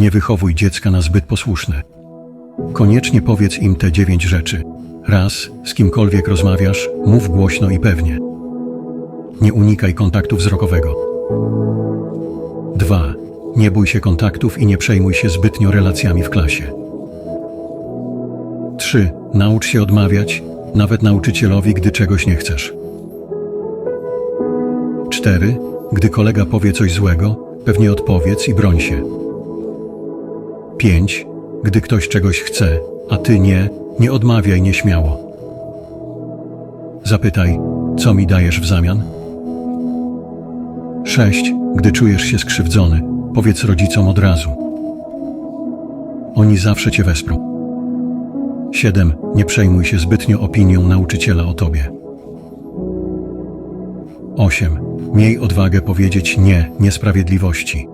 Nie wychowuj dziecka na zbyt posłuszne. Koniecznie powiedz im te dziewięć rzeczy. Raz, z kimkolwiek rozmawiasz, mów głośno i pewnie. Nie unikaj kontaktu wzrokowego. Dwa, nie bój się kontaktów i nie przejmuj się zbytnio relacjami w klasie. Trzy, naucz się odmawiać, nawet nauczycielowi, gdy czegoś nie chcesz. Cztery, gdy kolega powie coś złego, pewnie odpowiedz i broń się. 5. Gdy ktoś czegoś chce, a ty nie, nie odmawiaj nieśmiało. Zapytaj, co mi dajesz w zamian? 6. Gdy czujesz się skrzywdzony, powiedz rodzicom od razu. Oni zawsze cię wesprą. 7. Nie przejmuj się zbytnio opinią nauczyciela o tobie. 8. Miej odwagę powiedzieć nie niesprawiedliwości.